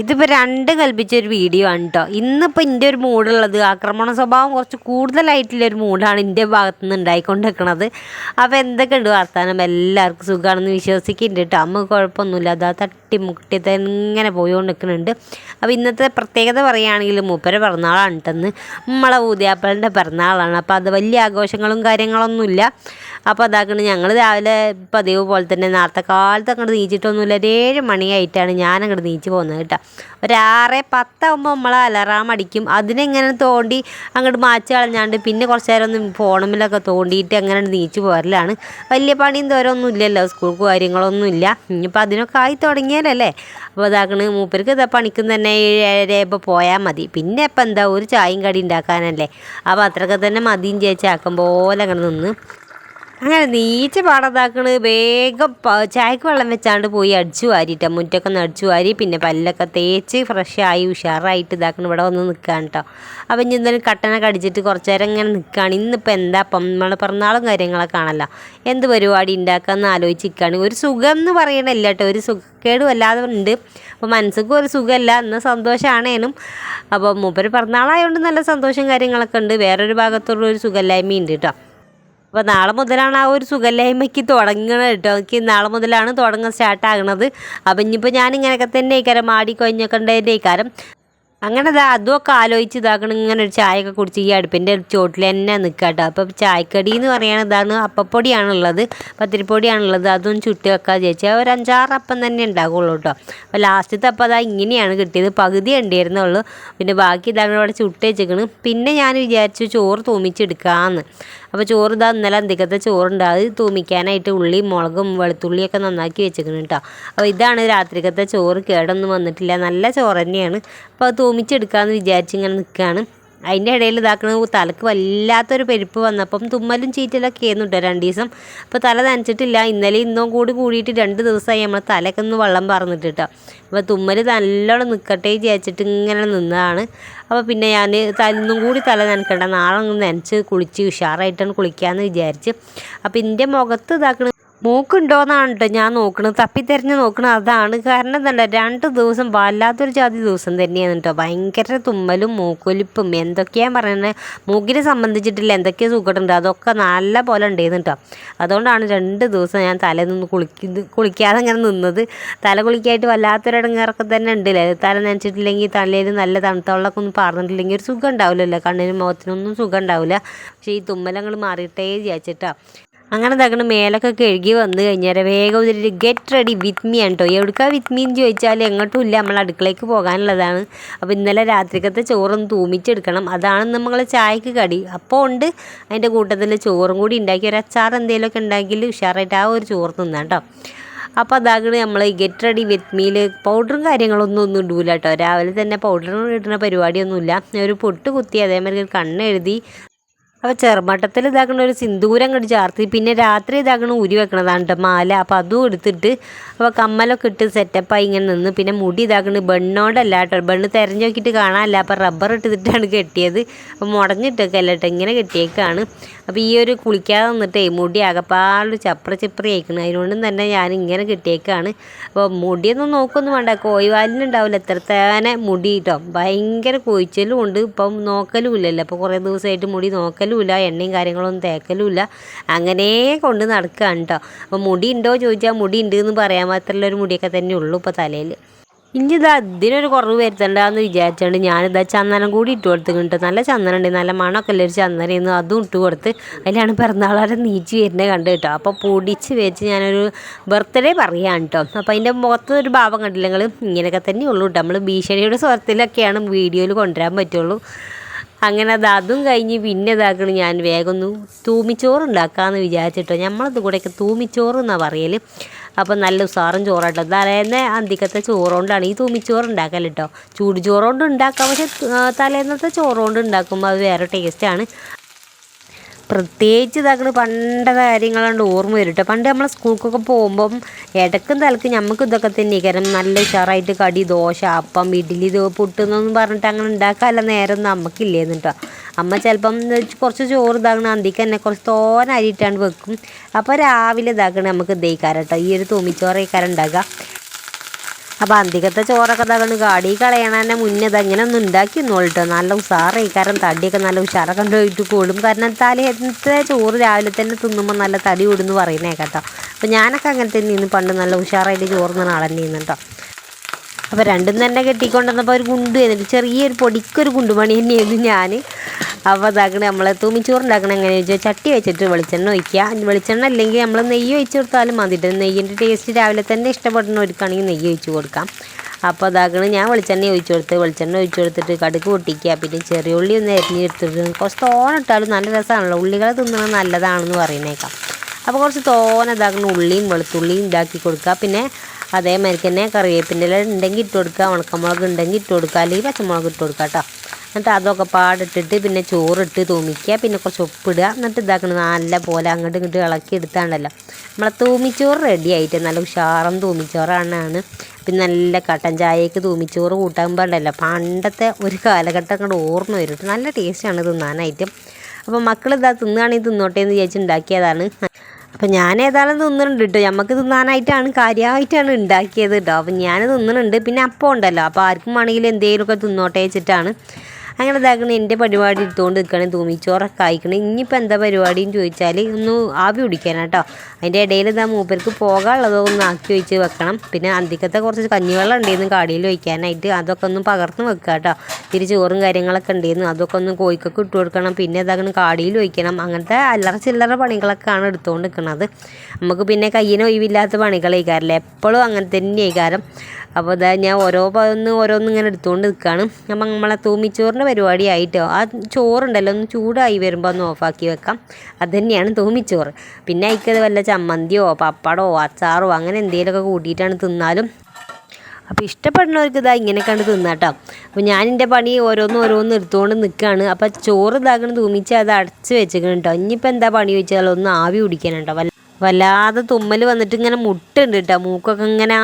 ഇതിപ്പോൾ രണ്ട് കൽപ്പിച്ചൊരു വീഡിയോ ആണ് കേട്ടോ ഇന്നിപ്പോൾ എന്റെ ഒരു മൂഡുള്ളത് ആക്രമണ സ്വഭാവം കുറച്ച് കൂടുതലായിട്ടുള്ള ഒരു മൂഡാണ് എന്റെ ഭാഗത്തു നിന്ന് ഉണ്ടായിക്കൊണ്ടിരിക്കുന്നത് അപ്പോൾ എന്തൊക്കെയുണ്ട് വർത്താനം? എല്ലാവർക്കും സുഖമാണെന്ന് വിശ്വസിക്കുന്നുണ്ട് കേട്ടോ അമ്മ കുഴപ്പമൊന്നുമില്ല. അതാ തട്ടി മുട്ടി ഇങ്ങനെ പോയിക്കൊണ്ട് നിൽക്കുന്നുണ്ട് അപ്പോൾ ഇന്നത്തെ പ്രത്യേകത പറയുകയാണെങ്കിൽ മൂപ്പര പിറന്നാളാണ് കേട്ടെന്ന് നമ്മളെ ഊതിയാപ്പളിന്റെ പിറന്നാളാണ്. അപ്പോൾ അത് വലിയ ആഘോഷങ്ങളും കാര്യങ്ങളൊന്നുമില്ല. അപ്പോൾ അതാക്കണ് ഞങ്ങൾ രാവിലെ പതിവ് പോലെ തന്നെ നേരത്തെ കാലത്ത് അങ്ങോട്ട് നീച്ചിട്ടൊന്നുമില്ല. ഒരു ഏഴ് മണിയായിട്ടാണ് ഞാൻ അങ്ങോട്ട് നീച്ച് പോകുന്നത് കേട്ടോ. ഒരു ആറ് പത്താകുമ്പോൾ നമ്മൾ അലറാം അടിക്കും. അതിനെങ്ങനെ തോണ്ടി അങ്ങോട്ട് മാച്ച് കളഞ്ഞാണ്ട് പിന്നെ കുറച്ച് നേരം ഒന്ന് ഫോണുമിലൊക്കെ തോണ്ടിയിട്ട് അങ്ങനെ നീച്ച് പോരലാണ്. വലിയ പണിയും തോരൊന്നും ഇല്ലല്ലോ. സ്കൂൾ കാര്യങ്ങളൊന്നും ഇല്ല. ഇനിയിപ്പോൾ അതിനൊക്കെ ആയി തുടങ്ങിയാലല്ലേ? അപ്പോൾ അതാക്കണ് മൂപ്പർക്ക് ഇതാ പണിക്കും തന്നെ ഏഴരയപ്പോൾ പോയാൽ മതി. പിന്നെ ഇപ്പം എന്താ ഒരു ചായയും കടി ഉണ്ടാക്കാനല്ലേ? അപ്പോൾ അത്രയൊക്കെ തന്നെ മതിയും ചേച്ചി ആക്കും പോലെ അങ്ങനെ നിന്ന് അങ്ങനെ നീച്ച പാടതാക്കണ് വേഗം ചായക്ക് വെള്ളം വെച്ചാണ്ട് പോയി അടിച്ചു വാരിട്ട. മുറ്റൊക്കെ അടിച്ചു വാരി പിന്നെ പല്ലൊക്കെ തേച്ച് ഫ്രഷായി ഉഷാറായിട്ട് ഇതാക്കണം. ഇവിടെ വന്ന് നിൽക്കുകയാണ് കേട്ടോ അപ്പം ഇനി എന്തായാലും കട്ടനൊക്കെ അടിച്ചിട്ട് കുറച്ച് നേരം ഇങ്ങനെ നിൽക്കുകയാണ് ഇന്നിപ്പോൾ എന്താ അപ്പം? നമ്മളെ പിറന്നാളും കാര്യങ്ങളൊക്കെ ആണല്ലോ. എന്ത് പരിപാടി ഉണ്ടാക്കാമെന്ന് ആലോചിച്ചിരിക്കുകയാണ് ഒരു സുഖം എന്ന് പറയണില്ല കേട്ടോ ഒരു സുഖക്കേടും അല്ലാതെ ഉണ്ട്. അപ്പോൾ മനസ്സിക്കും ഒരു സുഖമല്ല എന്നാൽ സന്തോഷമാണേനും അപ്പോൾ മൂപ്പര് പിറന്നാളായതുകൊണ്ട് നല്ല സന്തോഷം കാര്യങ്ങളൊക്കെ ഉണ്ട്. വേറൊരു ഭാഗത്തുള്ള ഒരു സുഖമില്ലായ്മയുണ്ട് കേട്ടോ അപ്പോൾ നാളെ മുതലാണ് ആ ഒരു സുഖമില്ലായ്മയ്ക്ക് തുടങ്ങണത് കേട്ടോ. എനിക്ക് നാളെ മുതലാണ് തുടങ്ങാൻ സ്റ്റാർട്ട് ആകണത്. അപ്പം ഇനിയിപ്പോൾ ഞാൻ ഇങ്ങനെയൊക്കെ തന്നെ ഇക്കാരം മാടി കൊഞ്ഞൊക്കെ ഉണ്ടതിന്റെ ഇക്കാരം അങ്ങനെ ദാ അതുമൊക്കെ ആലോചിച്ച് ഇതാക്കണം ഇങ്ങനെ ഒരു ചായയൊക്കെ കുടിച്ച് ഈ അടുപ്പിന്റെ ചോട്ടിൽ തന്നെ നിൽക്കുക കേട്ടോ. അപ്പം ചായക്കടി എന്ന് പറയുന്നത് ഇതാണ് അപ്പപ്പൊടിയാണുള്ളത് പത്തിരിപ്പൊടിയാണുള്ളത്. അതൊന്നും ചുട്ട് വെക്കാൻ ചേച്ചി ഒരു അഞ്ചാറ് അപ്പം തന്നെ ഉണ്ടാകുള്ളൂ കേട്ടോ. അപ്പോൾ ലാസ്റ്റത്തെ അപ്പം അതാ ഇങ്ങനെയാണ് കിട്ടിയത്. പകുതി ഉണ്ടായിരുന്നുള്ളൂ പിന്നെ ബാക്കി ഇതാണ് ഇവിടെ ചുട്ട് വെച്ചേക്കണ് പിന്നെ ഞാൻ വിചാരിച്ചു ചോറ് തൂമിച്ചെടുക്കാമെന്ന് അപ്പോൾ ചോറ് ഇതാ ഇന്നലെ അന്തിക്കത്തെ ചോറുണ്ട്. അത് തൂമിക്കാനായിട്ട് ഉള്ളിയും മുളകും വെളുത്തുള്ളിയൊക്കെ നന്നാക്കി വെച്ചേക്കണം കേട്ടോ അപ്പോൾ ഇതാണ് രാത്രിക്കത്തെ ചോറ്. കേടൊന്നും വന്നിട്ടില്ല. നല്ല ചോറ് തന്നെയാണ്. അപ്പോൾ അത് തൂമിച്ചെടുക്കാമെന്ന് വിചാരിച്ച് ഇങ്ങനെ നിൽക്കുകയാണ് അതിന്റെ ഇടയിൽ ഇതാക്കണ തലക്ക് വല്ലാത്തൊരു പെരുപ്പ് വന്നപ്പം തുമ്മലും ചീറ്റലൊക്കെ ആയിരുന്നു കേട്ടോ രണ്ട് ദിവസം. അപ്പോൾ തല നനച്ചിട്ടില്ല. ഇന്നലെ ഇന്നും കൂടി കൂടിയിട്ട് രണ്ട് ദിവസമായി നമ്മളെ തലയൊക്കെ ഒന്ന് വെള്ളം പറന്നിട്ട് കേട്ടോ അപ്പോൾ തുമ്മൽ നല്ലോണം നിൽക്കട്ടെ വിചാരിച്ചിട്ട് ഇങ്ങനെ നിന്നതാണ്. അപ്പോൾ പിന്നെ ഞാൻ തലന്നും കൂടി തല നനക്കണ്ട. നാളെ ഒന്ന് നനച്ച് കുളിച്ച് ഉഷാറായിട്ടാണ് കുളിക്കാമെന്ന് വിചാരിച്ച്. അപ്പോൾ എന്റെ മുഖത്ത് ഇതാക്കണ മൂക്കുണ്ടോയെന്നാണ് കേട്ടോ ഞാൻ നോക്കണത്. തപ്പിത്തെരഞ്ഞ് നോക്കണത് അതാണ് കാരണം എന്താ രണ്ട് ദിവസം വല്ലാത്തൊരു ജാതി ദിവസം തന്നെയാണ് കേട്ടോ. ഭയങ്കര തുമ്മലും മൂക്കൊലിപ്പും. എന്തൊക്കെയാണ് പറയുന്നത് മൂക്കിനെ സംബന്ധിച്ചിട്ടില്ല. എന്തൊക്കെയാണ് സുഖമുണ്ട് അതൊക്കെ നല്ല പോലെ ഉണ്ടായിരുന്നു കേട്ടോ. അതുകൊണ്ടാണ് രണ്ട് ദിവസം ഞാൻ തലേന്ന് കുളിക്ക കുളിക്കാതെ ഇങ്ങനെ നിന്നത്. തല കുളിക്കായിട്ട് വല്ലാത്തൊരിടങ്ങേറൊക്കെ തന്നെ ഉണ്ടല്ലേ? തല നനച്ചിട്ടില്ലെങ്കിൽ തലയിൽ നല്ല തണുത്ത ഒന്നും പറഞ്ഞിട്ടില്ലെങ്കിൽ ഒരു സുഖം ഉണ്ടാവില്ലല്ലോ. കണ്ണിനും മുഖത്തിനൊന്നും സുഖം ഉണ്ടാവില്ല. പക്ഷേ ഈ തുമ്മലങ്ങൾ മാറിയിട്ടേ വിചാരിച്ചിട്ടാ. അങ്ങനെ തകണ് മേലൊക്കെ കഴുകി വന്നു കഴിഞ്ഞാൽ വേഗം ഒരു ഗെറ്റ് റെഡി വിത്ത് മീ ആണ് കേട്ടോ എവിടുക്കാ വിത്ത് മീ എന്ന് ചോദിച്ചാൽ എങ്ങോട്ടും ഇല്ല നമ്മൾ അടുക്കളയ്ക്ക് പോകാനുള്ളതാണ്. അപ്പോൾ ഇന്നലെ രാത്രിക്കത്തെ ചോറൊന്ന് തൂമിച്ചെടുക്കണം. അതാണ് നമ്മൾ ചായക്ക് കടി. അപ്പോൾ ഉണ്ട് അതിന്റെ കൂട്ടത്തിൽ ചോറും കൂടി ഉണ്ടാക്കി. ഒരു അച്ചാർ എന്തെങ്കിലുമൊക്കെ ഉണ്ടാക്കി ഉഷാറായിട്ട് ആ ഒരു ചോറ് തിന്നാം കേട്ടോ അപ്പോൾ അതാകണ് നമ്മൾ ഗെറ്റ് റെഡി വിത്ത് മീൽ പൗഡറും കാര്യങ്ങളൊന്നും ഒന്നും ഇടൂല കേട്ടോ രാവിലെ തന്നെ പൗഡർ ഇടുന്ന പരിപാടിയൊന്നുമില്ല. ഒരു പൊട്ട് കുത്തി അതേമാതിരി കണ്ണെഴുതി അപ്പോൾ ചെറുമട്ടത്തിൽ ഇതാക്കണ ഒരു സിന്ദൂരം അങ്ങോട്ട് ചാർത്തി പിന്നെ രാത്രി ഇതാക്കണ ഉരി വെക്കണതാണ് മാല. അപ്പോൾ അതും എടുത്തിട്ട് അപ്പോൾ കമ്മലൊക്കെ ഇട്ട് സെറ്റപ്പായി ഇങ്ങനെ നിന്ന് പിന്നെ മുടി ഇതാക്കണ ബെണ്ണോടല്ല കേട്ടോ ബെണ്ണ് തെരഞ്ഞു നോക്കിയിട്ട് കാണാനല്ല അപ്പോൾ റബ്ബർ ഇട്ടിട്ടാണ് കെട്ടിയത്. അപ്പോൾ മുടഞ്ഞിട്ടൊക്കെ അല്ല കേട്ടോ ഇങ്ങനെ കെട്ടിയേക്കാണ്. അപ്പോൾ ഈ ഒരു കുളിക്കാതെ നിന്നിട്ടേ മുടി അകപ്പാട് ചപ്ര ചിപ്രി ആയിക്കണം. അതിനോണ്ടും തന്നെ ഞാൻ ഇങ്ങനെ കെട്ടിയേക്കാണ്. അപ്പോൾ മുടിയൊന്നും നോക്കൊന്നും വേണ്ട കോയിവാലിനുണ്ടാവില്ല എത്രത്തേനെ മുടി കേട്ടോ ഭയങ്കര കൊഴിച്ചലും ഉണ്ട് ഇപ്പം നോക്കലും ഇല്ലല്ലോ. അപ്പോൾ കുറേ ദിവസമായിട്ട് മുടി നോക്കലും ഇല്ല എണ്ണയും കാര്യങ്ങളൊന്നും തേക്കലുമില്ല. അങ്ങനെ കൊണ്ട് നടക്കുകയാണ് കേട്ടോ അപ്പോൾ മുടി ഉണ്ടോ ചോദിച്ചാൽ മുടി ഉണ്ട് എന്ന് പറയാൻ മാത്രമുള്ള ഒരു മുടിയൊക്കെ തന്നെ ഉള്ളൂ ഇപ്പോൾ തലയിൽ ഇനി ഇതാ ഇതിനൊരു കുറവ് വരുത്തണ്ടെന്ന് വിചാരിച്ചുകൊണ്ട് ഞാനിതാ ചന്ദനം കൂടി ഇട്ട് കൊടുത്തിട്ടുണ്ട് നല്ല ചന്ദനം ഉണ്ട് നല്ല മണമൊക്കെ ഉള്ള ഒരു ചന്ദനമായിരുന്നു അതും ഇട്ട് കൊടുത്ത് അതിലാണ് പിറന്നാളെ നീച്ച് വരുന്നത് കണ്ട് കേട്ടോ അപ്പോൾ പൊടിച്ച് വെച്ച് ഞാനൊരു ബർത്ത്ഡേ പറയാൻ കേട്ടോ അപ്പോൾ അതിന്റെ മുഖത്ത് ഒരു ഭാവം കണ്ടില്ലെങ്കിൽ ഇങ്ങനെയൊക്കെ തന്നെ ഉള്ളൂ കേട്ടോ നമ്മൾ ഭീഷണിയുടെ സ്വരത്തിലൊക്കെയാണ് വീഡിയോയിൽ കൊണ്ടുവരാൻ പറ്റുള്ളൂ. അങ്ങനെ അത് അതും കഴിഞ്ഞ് പിന്നെ ഇതാക്കണം ഞാൻ വേഗം ഒന്ന് തൂമിച്ചോറ് ഉണ്ടാക്കാമെന്ന് വിചാരിച്ചിട്ടോ. നമ്മളത് കൂടെയൊക്കെ തൂമിച്ചോറ് എന്നാണ് പറയൽ അപ്പം നല്ല ഉസാറും ചോറാട്ടോ തലേന്ന് അന്തിക്കത്തെ ചോറുകൊണ്ടാണ് ഈ തൂമിച്ചോറ് ഉണ്ടാക്കൽ കേട്ടോ ചൂട് ചോറുകൊണ്ട് ഉണ്ടാക്കാം പക്ഷേ തലേന്നത്തെ ചോറുകൊണ്ട് ഉണ്ടാക്കുമ്പോൾ അത് വേറെ ടേസ്റ്റാണ് പ്രത്യേകിച്ച് ഇതാക്കണ പണ്ട കാര്യങ്ങളുണ്ട് ഓർമ്മ വരും കേട്ടോ പണ്ട് നമ്മൾ സ്കൂൾക്കൊക്കെ പോകുമ്പം ഇടക്കും തലക്ക് നമുക്ക് ഇതൊക്കെ തന്നെ കാരണം നല്ല ഉഷാറായിട്ട് കടി ദോശ അപ്പം ഇഡ്ഡലി പുട്ടെന്നൊന്നും പറഞ്ഞിട്ട് അങ്ങനെ ഉണ്ടാക്കാനുള്ള നേരം നമുക്കില്ലേന്ന് കേട്ടോ. അമ്മ ചിലപ്പം കുറച്ച് ചോറ് ഇതാകണം അന്തിക്ക് തന്നെ കുറച്ച് തോന അരിയിട്ടാണ് വെക്കും. അപ്പോൾ രാവിലെ ഇതാക്കണ നമുക്ക് ഇതേക്കാരട്ടോ ഈ ഒരു ഉണ്ടാക്കുക. അപ്പോൾ അന്തികത്തെ ചോറൊക്കെ തകണ് കാടി കളയണതിന്റെ മുന്നേ ഇതങ്ങനെ ഒന്ന് ഉണ്ടാക്കി നോളിട്ടോ. നല്ല ഉഷാറായി കാരണം തടിയൊക്കെ നല്ല ഉഷാറൊക്കെ ഉണ്ടായിട്ട് കൂടും. കാരണം തലേന്നത്തെ ചോറ് രാവിലെ തന്നെ തിന്നുമ്പോൾ നല്ല തടി കൂടുന്നു പറയുന്നേ കേട്ടോ. അപ്പോൾ ഞാനൊക്കെ അങ്ങനെ തന്നെ ഇന്ന് പണ്ട് നല്ല ഉഷാറായിട്ട് ചോറ് തിന്ന ആളെ തന്നെ കേട്ടോ. അപ്പോൾ രണ്ടും തന്നെ കെട്ടിക്കൊണ്ടുവന്നപ്പോൾ ഒരു ഗുണ്ടു എന്നിട്ട് ചെറിയൊരു പൊടിക്കൊരു ഗുണ്ടുമണി തന്നെയായിരുന്നു ഞാൻ അപ്പോൾ അതാക്കണ നമ്മൾ തൂമിച്ചോറുണ്ടാക്കണ എങ്ങനെയാണെന്ന് വെച്ചാൽ ചട്ടി വെച്ചിട്ട് വെളിച്ചെണ്ണ ഒഴിക്കുക. വെളിച്ചെണ്ണ അല്ലെങ്കിൽ നമ്മൾ നെയ്യ് ഒഴിച്ച് കൊടുത്താലും മതിട്ട് നെയ്യിന്റെ ടേസ്റ്റ് രാവിലെ തന്നെ ഇഷ്ടപ്പെടുന്ന ഒരുക്കാണെങ്കിൽ നെയ്യ് ഒഴിച്ച് കൊടുക്കാം. അപ്പോൾ അതാക്കണ ഞാൻ വെളിച്ചെണ്ണ ഒഴിച്ചു കൊടുത്ത് വെളിച്ചെണ്ണ ഒഴിച്ചു കൊടുത്തിട്ട് കടുക്ക് പൊട്ടിക്കുക. പിന്നെ ചെറിയ ഉള്ളി ഒന്ന് അരിഞ്ഞെടുത്തിട്ട് കുറച്ച് തോനെ ഇട്ടാലും നല്ല രസമാണല്ലോ. ഉള്ളികൾ തിന്നുന്നത് നല്ലതാണെന്ന് പറയുന്നേക്കാം. അപ്പോൾ കുറച്ച് തോനെ ഇതാക്കണ ഉള്ളിയും വെളുത്തുള്ളിയും ഇതാക്കി കൊടുക്കുക. പിന്നെ അതേമാതിരി തന്നെ കറിവേപ്പിന്റെ ഉണ്ടെങ്കിൽ ഇട്ട് കൊടുക്കുക. ഉണക്കമുളക് ഉണ്ടെങ്കിൽ ഇട്ട് കൊടുക്കുക. അല്ലെങ്കിൽ പച്ചമുളക് ഇട്ട് കൊടുക്കുക കേട്ടോ. എന്നിട്ട് അതൊക്കെ പാടിട്ടിട്ട് പിന്നെ ചോറിട്ട് തൂമിക്കുക. പിന്നെ കുറച്ച് ഉപ്പിടുക. എന്നിട്ട് ഇതാക്കണം നല്ല പോലെ അങ്ങോട്ട് ഇങ്ങോട്ട് ഇളക്കി എടുത്താണ്ടല്ലോ. നമ്മളെ തൂമിച്ചോറ് റെഡി ആയിട്ട് നല്ല ഉഷാറം തൂമിച്ചോറാണ്. പിന്നെ നല്ല കട്ടൻ ചായക്ക് തൂമിച്ചോറ് കൂട്ടാൻ പാടില്ല. പണ്ടത്തെ ഒരു കാലഘട്ടം അങ്ങോട്ട് ഓർമ്മ വരും നല്ല ടേസ്റ്റാണ് തിന്നാനായിട്ട്. അപ്പോൾ മക്കൾ ഇതാ തിന്നുകയാണെങ്കിൽ തിന്നോട്ടെ എന്ന് വിചാരിച്ച് ഉണ്ടാക്കിയതാണ്. അപ്പം ഞാൻ ഏതായാലും തിന്നുന്നുണ്ട് കേട്ടോ നമുക്ക് തിന്നാനായിട്ടാണ് കാര്യമായിട്ടാണ് ഉണ്ടാക്കിയത് കേട്ടോ അപ്പം ഞാൻ തിന്നുന്നുണ്ട് പിന്നെ അപ്പം ഉണ്ടല്ലോ. അപ്പോൾ ആർക്കും വേണമെങ്കിൽ എന്തെങ്കിലുമൊക്കെ തിന്നോട്ടെ വെച്ചിട്ടാണ്. അങ്ങനെ ഇതാക്കണ എന്റെ പരിപാടി എടുത്തുകൊണ്ട് നിൽക്കണേ തൂമിച്ചോറൊക്കെ ആയിക്കണം. ഇനിയിപ്പോൾ എന്താ പരിപാടിയെന്ന് ചോദിച്ചാൽ ഒന്ന് ആവി പിടിക്കാനാട്ടോ അതിന്റെ ഇടയിൽ ഇതാ മൂപ്പർക്ക് പോകാനുള്ളതോ ഒന്ന് ആക്കി വെച്ച് വെക്കണം. പിന്നെ അന്തിക്കത്തെ കുറച്ച് കഞ്ഞിവെള്ളം ഉണ്ടായിരുന്നു കാടിയിൽ വയ്ക്കാനായിട്ട് അതൊക്കെ ഒന്ന് പകർന്ന് വെക്കുക കേട്ടോ. ഇത്തിരി ചോറും കാര്യങ്ങളൊക്കെ ഉണ്ടായിരുന്നു അതൊക്കെ ഒന്ന് കോഴിക്കൊക്കെ ഇട്ട് കൊടുക്കണം. പിന്നെ ഇതാക്കണം കാടിയിൽ വയ്ക്കണം അങ്ങനത്തെ അല്ലറ ചില്ലറ പണികളൊക്കെയാണ് എടുത്തുകൊണ്ട് നിൽക്കുന്നത് നമുക്ക് പിന്നെ കയ്യിന് ഒഴിവില്ലാത്ത പണികളേക്കാരല്ലേ? എപ്പോഴും അങ്ങനെ തന്നെ ആയിക്കാരം അപ്പോൾ ഇതാ ഞാൻ ഓരോ ഒന്ന് ഓരോന്ന് ഇങ്ങനെ എടുത്തുകൊണ്ട് നിൽക്കുകയാണ്. അപ്പം നമ്മളെ തൂമിച്ചോറിന്റെ പരിപാടി ആയിട്ടോ? ആ ചോറുണ്ടല്ലോ ഒന്ന് ചൂടായി വരുമ്പോൾ ഒന്ന് ഓഫാക്കി വെക്കാം. അത് തന്നെയാണ് തൂമിച്ചോറ്. പിന്നെ അതിക്കത് വല്ല ചമ്മന്തിയോ പപ്പടമോ അച്ചാറോ അങ്ങനെ എന്തെങ്കിലുമൊക്കെ കൂട്ടിയിട്ടാണ് തിന്നാലും. അപ്പോൾ ഇഷ്ടപ്പെടുന്നവർക്ക് ഇതാ ഇങ്ങനെ കണ്ട് തിന്നാട്ടോ അപ്പോൾ ഞാൻ എന്റെ പണി ഓരോന്ന് ഓരോന്ന് എടുത്തുകൊണ്ട് നിൽക്കുകയാണ്. അപ്പോൾ ചോറ് ഇതാക്കണം തൂമിച്ച് അത് അടച്ച് വെച്ചേക്കണം കേട്ടോ. ഇനിയിപ്പോൾ എന്താ പണി വെച്ചാൽ ഒന്ന് ആവി കുടിക്കാനുണ്ടോ വല്ല വല്ലാതെ തുമ്മൽ വന്നിട്ട് ഇങ്ങനെ മുട്ടുണ്ട് കേട്ടോ. മൂക്കൊക്കെ ഇങ്ങനെ